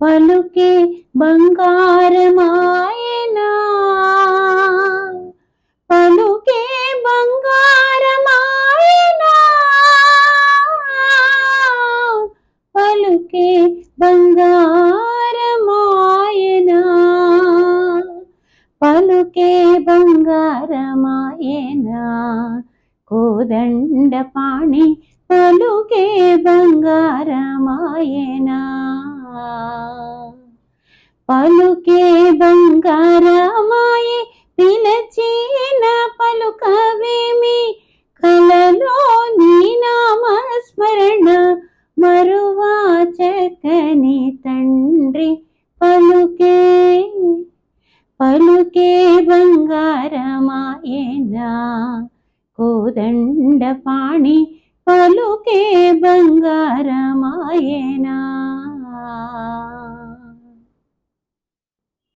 పలుకే బంగారమాయనా. పలుకే బంగారమాయనా. పలుకే బంగారమాయనా. పలుకే బంగారమాయనా. కోదండ పాణి పలుకే బంగారమాయనా. పలుకే బంగారమాయే పిలచిన పలుకవేమి? కలలో నీ నామస్మరణ మరువా చక్కని తండ్రి పలుకే. పలుకే బంగారమాయేనా కోదండ పాణి పలుకే బంగారమాయేనా